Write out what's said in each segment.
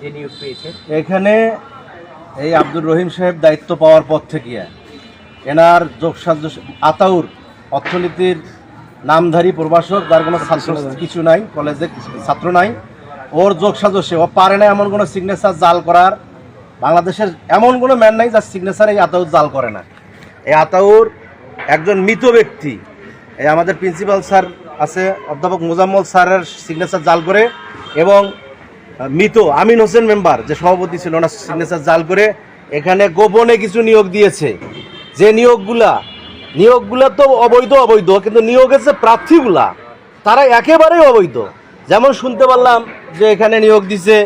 যে নিয়োগ পেয়েছে এখানে এই আব্দুর রহিম সাহেব দায়িত্ব পাওয়ার পর থেকে এনার যোগসাধ্য আতাউর অর্থনীতির নামধারী প্রভাষক যার কোনো ছাত্র কিছু নাই। কলেজে ছাত্র নাই ওর যোগসাধ্য সে। ও পারে না এমন কোনো সিগনেচার জাল করার। বাংলাদেশের এমন কোনো ম্যান নাই যার সিগনেচার এই আতাউর জাল করে না। এই আতাউর একজন মৃত ব্যক্তি। এই আমাদের প্রিন্সিপাল স্যার আছে অধ্যাপক মোজাম্মল স্যারের সিগনেচার জাল করে এবং মৃত আমিন হোসেন মেম্বার যে সভাপতি ছিল ওনার সিগনেচার জাল করে এখানে গোপনে কিছু নিয়োগ দিয়েছে। যে নিয়োগগুলা নিয়োগগুলা তো অবৈধ অবৈধ কিন্তু নিয়োগের যে প্রার্থীগুলা। তারা একেবারেই অবৈধ। যেমন শুনতে পারলাম যে এখানে নিয়োগ দিছে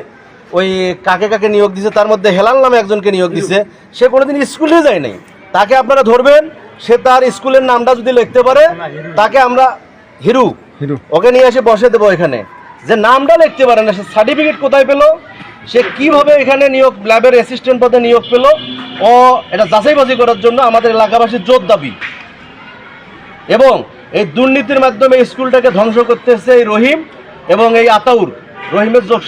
ওই কাকে কাকে নিয়োগ দিছে তার মধ্যে হেলাল নামে একজনকে নিয়োগ দিছে সে কোনোদিন স্কুলে যায় নাই। তাকে আপনারা ধরবেন সে তার স্কুলের নামটা যদি লিখতে পারে তাকে আমরা হিরু হিরু। ওকে নিয়ে এসে বসে দেবো এখানে। যে নামটা লিখতে পারে না, সে সার্টিফিকেট কোথায় পেল? সে কীভাবে এখানে নিয়োগ ল্যাবের অ্যাসিস্ট্যান্ট পদে নিয়োগ পেল? ও, এটা যাচাইবাজি করার জন্য আমাদের এলাকাবাসীর জোর দাবি। এবং এই দুর্নীতির মাধ্যমে স্কুলটাকে ধ্বংস করতেছে এই রহিম এবং এই আতাউর। রহিমের যোগ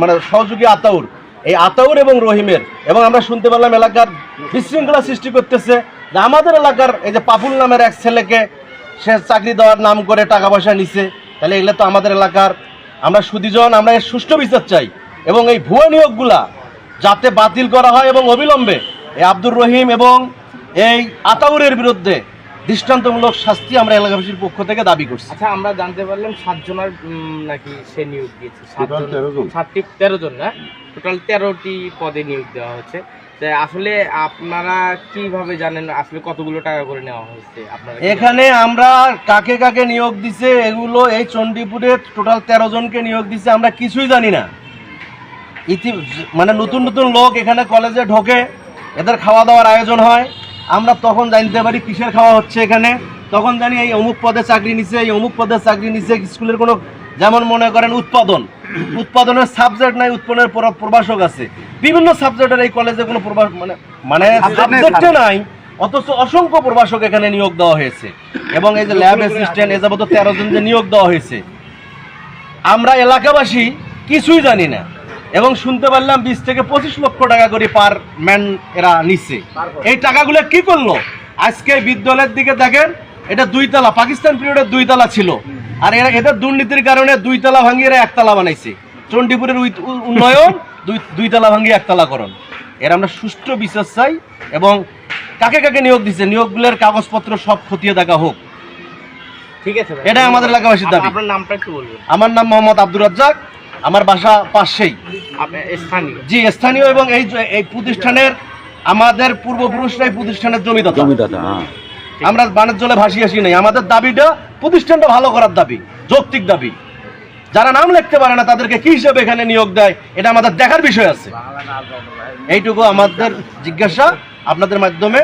মানে সহযোগী আতাউর। এই আতাউর এবং রহিমের। এবং আমরা শুনতে পেলাম এলাকার বিশৃঙ্খলা সৃষ্টি করতেছে। যে আমাদের এলাকার এই যে পাপুল নামের এক ছেলেকে সে চাকরি দেওয়ার নাম করে টাকা পয়সা নিছে। তাহলে এগুলো তো আমাদের এলাকার আমরা সুদীজন আমরা এর সুষ্ঠু বিচার চাই এবং এই ভুয়া নিয়োগগুলা যাতে বাতিল করা হয় এবং অবিলম্বে এই আব্দুর রহিম এবং এই আতাউরের বিরুদ্ধে দৃষ্টান্তমূলক শাস্তি আমরা এলাকাবাসীর পক্ষ থেকে দাবি করছি। আচ্ছা আমরা জানতে পারলাম সাতজনের নাকি সে নিয়োগ দিয়েছে। সাতজন সাতটি তেরো জন না? টোটাল তেরোটি পদে নিয়োগ দেওয়া হচ্ছে। আসলে আপনারা কীভাবে জানেন আসলে কতগুলো টাকা করে নেওয়া হয়েছে? এখানে আমরা কাকে কাকে নিয়োগ দিছে, এগুলো এই চণ্ডীপুরে টোটাল তেরো জনকে নিয়োগ দিছে, আমরা কিছুই জানি না। ইতি মানে নতুন নতুন লোক এখানে কলেজে ঢোকে, এদের খাওয়া দাওয়ার আয়োজন হয়। আমরা তখন জানতে পারি কিসের খাওয়া হচ্ছে এখানে। তখন জানি এই অমুক পদে চাকরি নিছে, এই অমুক পদে চাকরি নিছে, স্কুলের কোনো যেমন মনে করেন উৎপাদন। উৎপাদনের সাবজেক্ট নাই উৎপাদনের প্র- প্রভাষক আছে। বিভিন্ন সাবজেক্টের এই কলেজে কোনো প্রভাষ মানে মানে সাবজেক্টে নাই অথচ অসংখ্য প্রভাষক এখানে নিয়োগ দেওয়া হয়েছে। এবং এই যে ল্যাব অ্যাসিস্ট্যান্ট এ যাবত তেরো জন যে নিয়োগ দেওয়া হয়েছে আমরা এলাকাবাসী কিছুই জানি না। এবং শুনতে পারলাম বিশ থেকে পঁচিশ লক্ষ টাকা করে পার ম্যান এরা নিচ্ছে। এই টাকাগুলো কি করল? আজকে বিদ্যালয়ের দিকে দেখেন এটা দুই দুইতলা পাকিস্তান পিরিয়ডের দুইতলা ছিল। আর এরা এদের দুর্নীতির কারণে দুইতলা ভাঙিয়ে এরা একতলা বানাইছে। চণ্ডীপুরের উই- উন্নয়ন দুই দুইতলা ভাঙিয়ে একতলা করণ এর আমরা সুষ্ঠু বিচার চাই এবং কাকে কাকে নিয়োগ দিচ্ছে নিয়োগগুলোর কাগজপত্র সব খতিয়ে দেখা হোক। ঠিক আছে ভাই। এটাই আমাদের এলাকাবাসীর দাবি। আপনার নামটা একটু বলবেন। আমার নাম মোহাম্মদ আব্দুর রাজ্জাক আমার বাসা পাশেই। স্থানীয়? জি স্থানীয় এবং এই এই প্রতিষ্ঠানের আমাদের পূর্বপুরুষরাই প্রতিষ্ঠানের জমিদাতা। জমিদাতা আমরা জলে ভাসি আসি নাই। আমাদের দাবিটা প্রতিষ্ঠানটা ভালো করার দাবি যৌক্তিক দাবি। যারা নাম লিখতে পারে না তাদেরকে কি হিসেবে এখানে নিয়োগ দেয় এটা আমাদের দেখার বিষয় আছে। এইটুকু আমাদের জিজ্ঞাসা আপনাদের মাধ্যমে